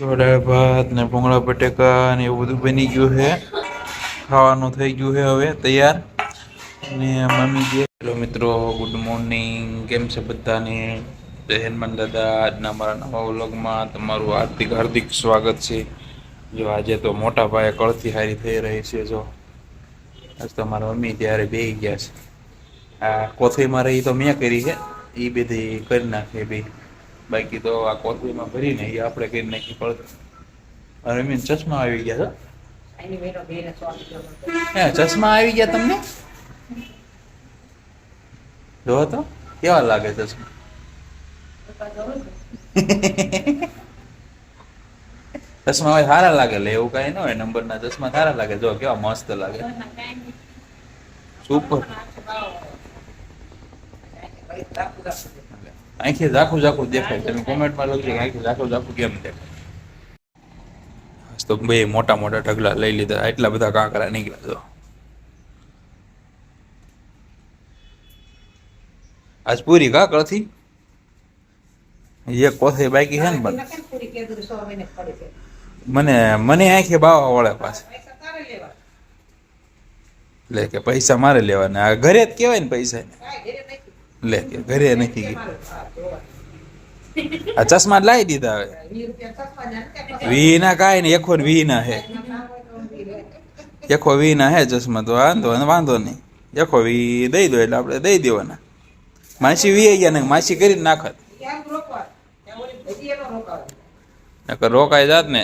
દાળ ભાત ને ભૂંગળા બટેકા ને એવું બધું બની ગયું છે. ખાવાનું થઈ ગયું છે હવે તૈયાર. ને મમ્મી જે હેલો મિત્રો, ગુડ મોર્નિંગ. કેમ છે બધાને? જય હનુમાન દાદા. આજના મારા નવા વ્લોગમાં તમારું હાર્દિક હાર્દિક સ્વાગત છે. જો આજે તો મોટા પાયે કળથી હારી થઈ રહી છે જો. આજ તો મારા મમ્મી ત્યારે બેહી ગયા છે. આ કોથળીમાં રહી તો મેં કરી છે. એ બધી કરી નાખે બે. બાકી તો આ કોથળીમાં ભરીને એ આપણે કરી નાખી પડે મારા મમ્મી ચશ્મા આવી ગયા છે હે ચશ્મા આવી ગયા તમને? જોવો તો કેવા લાગે ચશ્મા? ચશ્મા હોય સારા લાગે લે એવું કઈ ન હોય નંબર ના ચશ્મા સારા લાગે. જો કેવા મસ્ત લાગે. સુપર આંખે ઝાખું ઝાખું દેખાય. તમે કોમેન્ટમાં લખજો કે આંખે ઝાખું ઝાખું કેમ દેખાય. તો બે મોટા મોટા ઢગલા લઈ લીધા. એટલા બધા કાંકરા નીકળ્યા તો. આજ પૂરી કાંકરથી એક કોથળી બાકી છે ને પણ મને મને આંખે બાવા વળે પાસે એટલે કે પૈસા મારે લેવાના. આ ઘરે જ કહેવાય ને પૈસા લે, ઘરે નથી ગઈ. આ ચશ્મા લાવી દીધા હવે. વી ના કાંઈ ને એકો વી ના હે. એકો વી ના હે ચશ્મા, તો વાંધો વાંધો નહીં. એકો વી દઈ દો એટલે આપણે દઈ દેવાના. માસી વી ગયા ને, માસી કરીને નાખત. નકર રોકાઈ જાત ને.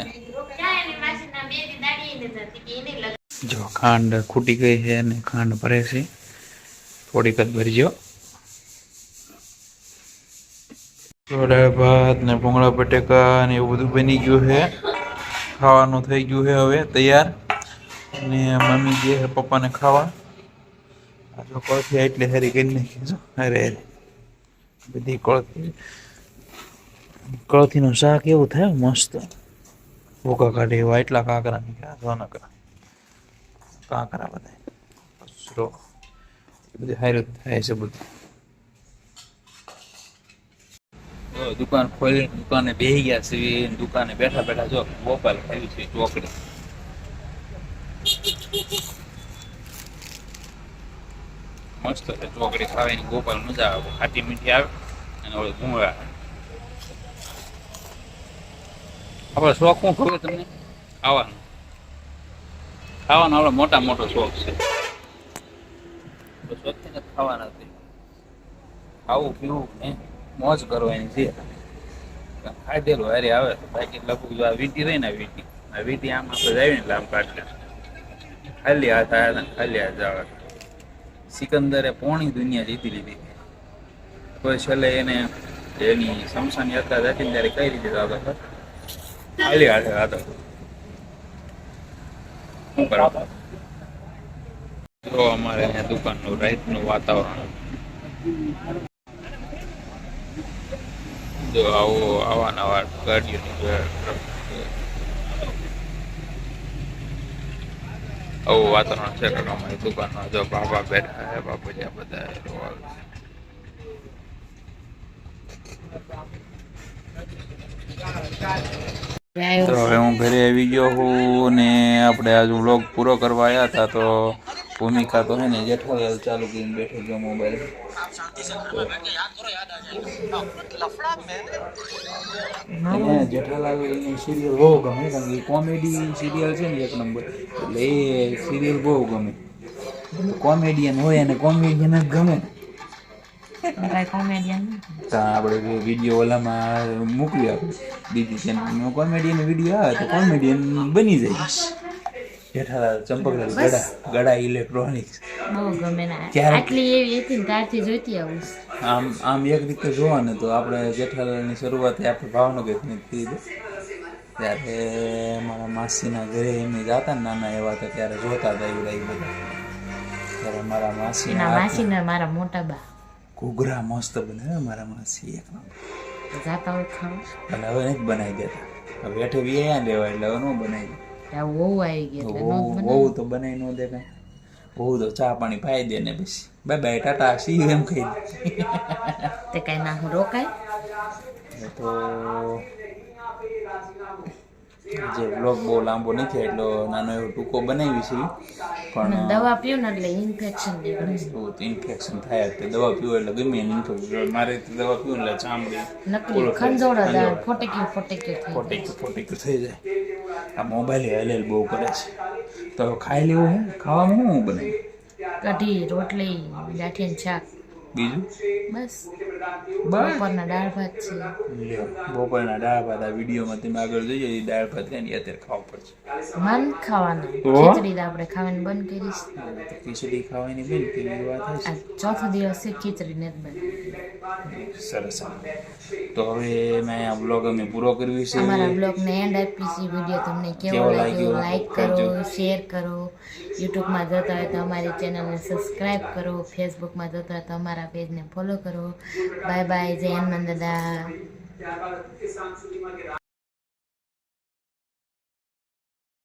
જો ખાંડ ખૂટી ગઈ છે અને ખાંડ ભરે છે. થોડીક જ ભરજો. દાળ ભાત ને ભૂંગળા બટેકા ને એવું બધું બની ગયું છે. ખાવાનું થઈ ગયું છે હવે તૈયાર. અને મમ્મી જે છે પપ્પાને ખાવા. આ જો કોળથી એટલે હારી કરી નાખી જો અરે બધી કોળથી. કોળથીનું શાક એવું થાય મસ્ત. ભૂકા કાઢે એવા એટલા કાંકરા નીકળ્યા નકરા કાંકરા બધા. કચરો બધું હારું થાય છે બધું. જો દુકાન ખોલીને દુકાને બેહી ગયા છે દુકાને બેઠા બેઠા જો ગોપાલ ખાવી છે ચોકડી. મસ્ત છે ચોકડી ખાવાની, ગોપાલ મજા આવે. ખાટી મીઠી આવે અને ઓલી ભૂંગળા આપણે શોખ શું ખબર તમને? ખાવાનું. ખાવાનો આપણો મોટા મોટો શોખ છે. તો ખાવાના ખાવું, પીવું, ને મોજ કરવાની છે ખાધેલું હારે આવે બાકી લખું જો આ વીટી રહી ને વીટી. આ વીટી આમ આપણે જાય ને આમ કાઢી ખાલી હાથ આવ્યા ને ખાલી હાથ આવે સિકંદરે પોણી દુનિયા જીતી લીધી. કોઈ છેલ્લે એને એની સમસાન યાત્રા જતી ત્યારે કઈ રીતે જતો ખાલી હાથે હતો. શું કરો જો અમારે અહીંયા દુકાનનું રાઈતનું વાતાવરણ. જો આવો નવા ગાડીઓની આવું વાતાવરણ છે કે અમારી દુકાનમાં જો બાબા બેઠા હે બાપુજી બધા રોવા તો હવે હું ઘરે આવી ગયો હું ને આપણે આજ વ્લોગ પૂરો કરવા આવ્યા હતા તો ભૂમિકા તો હે ને જેઠાલાલ ચાલુ કરીને બેઠો ગયો મોબાઈલ સિરિયલ બહુ ગમે કારણ કે કોમેડી સિરિયલ છે ને એક નંબર એટલે એ સિરિયલ બહુ ગમે. કોમેડિયન હોય અને કોમેડિયન જ ગમે. આપણે વીડિયો ઓલામાં મોકલી આપણે બીજી ચેનલમાં કોમેડિયન વીડિયો આવે તો કોમેડિયન બની જાય જેઠાલાલ ચંપકલાલ ગડા ગડા ઇલેક્ટ્રોનિક્સ બહુ ગમે ને આટલી એવી હતી ને ત્યારથી જોઈતી આવું આમ આમ એક રીતે જોવા તો આપણે જેઠાલાલની શરૂઆતથી આપણે ભાવનગરથી થઈ ત્યારે મારા માસીના ઘરે એમને જાતા નાના એવા હતા ત્યારે જોતા હતા એવડા એ ત્યારે મારા એના માસીના મારા મોટા બા ઘૂઘરા મસ્ત બનાવ્યા મારા માસી એક અને હવે નથી બનાવી દેતા. હવે હેઠે વ્યાયા લેવા એટલે હવે ન બનાવી દે. વહુ આવી એટલે બહુ તો બનાવી ન દે કાંઈ બહુ તો ચા પાણી પાઈ દે ને પછી. બાય બાય ટાટા સી એમ કહી દે. તે કઈ ના રોકાય? તો જે બ્લોગ બહુ લાંબો નથી થાય એટલો નાનો એવો ટૂંકો બનાવી છે. પણ દવા પીવું ને એટલે ઇન્ફેક્શન નીકળે તો ઇન્ફેક્શન થાય તે દવા પીવો એટલે ગમે એને ઇન્ફેક્શન મારે દવા પીવું એટલે ચામડી નકલી ખંજોડા થાય. ખંજોળા દાળ ખંજોળ. ફોટેક્યું ફોટેક્યું થઈ ફોટેકું ફોટેકું થઈ જાય. આ મોબાઈલ હલેલ બહુ કરે છે. તો ખાઈ લેવું હે? ખાવામાં શું બને જાય કઢી રોટલી ગાંઠિયાનું શાક. બીજું? બસ. બપોરના દાળ ભાત છે. બપોરના દાળ ભાત આ વિડીયોમાં તમે આગળ એ દાળ ભાત છે અત્યારે ખાવા પડશે. મન ખાવાના. ખીચડી તો આપણે ખાવાની બંધ કરીશ ખીચડી ખાવાની બંધ કરી વાત ચોથો દિવસ છે ખીચડી નથી બની સરસ તો હવે મેં આ બ્લોગ અમે પૂરો કરવી છે. અમારા બ્લોગને એન્ડ આપી છે વીડિયો તમને કેવો લાગ્યો? લાઈક કરો. શેર કરો. યુટ્યુબમાં જોતા હોય તો અમારી ચેનલને સબસ્ક્રાઈબ કરો, ફેસબુકમાં જોતા હોય તો અમારા પેજને ફોલો કરો. બાય બાય, જય હનુમાન દાદા